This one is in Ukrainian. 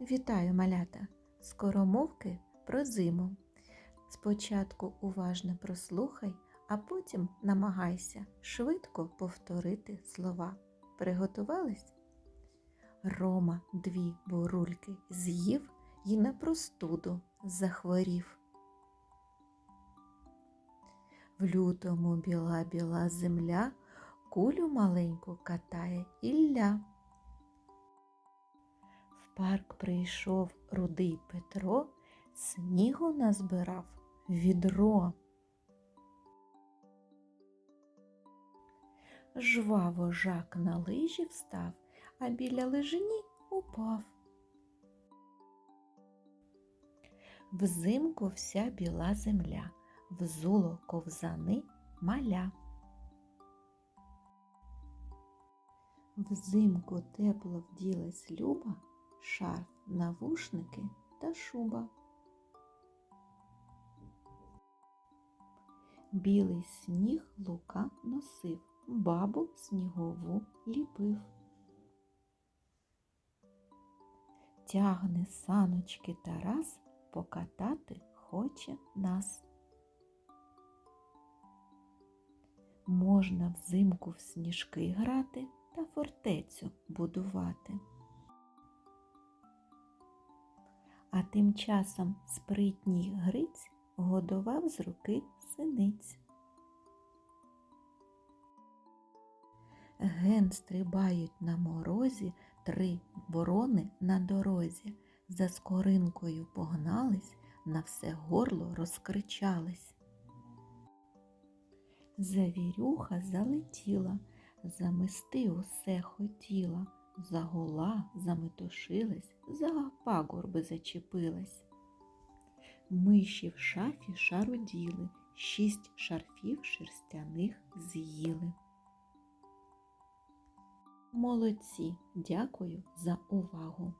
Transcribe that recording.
Вітаю, малята! Скоромовки про зиму. Спочатку уважно прослухай, а потім намагайся швидко повторити слова. Приготувались? Рома дві бурульки з'їв і на простуду захворів. В лютому біла-біла земля кулю маленьку катає Ілля. Парк прийшов рудий Петро, снігу назбирав відро. Жваво жак на лижі встав, а біля лижині упав. Взимку вся біла земля, взуло ковзани маля. Взимку тепло вділась люба, шарф, навушники та шуба. Білий сніг лука носив, бабу снігову ліпив. Тягне саночки Тарас, покатати хоче нас. Можна взимку в сніжки грати та фортецю будувати. А тим часом спритній Гриць годував з руки синиць. Ген стрибають на морозі три ворони на дорозі, за скоринкою погнались, на все горло розкричались. Завірюха залетіла, замести усе хотіла, загула, заметушилась, за пагорби зачепилась. Миші в шафі шаруділи, шість шарфів шерстяних з'їли. Молодці, дякую за увагу!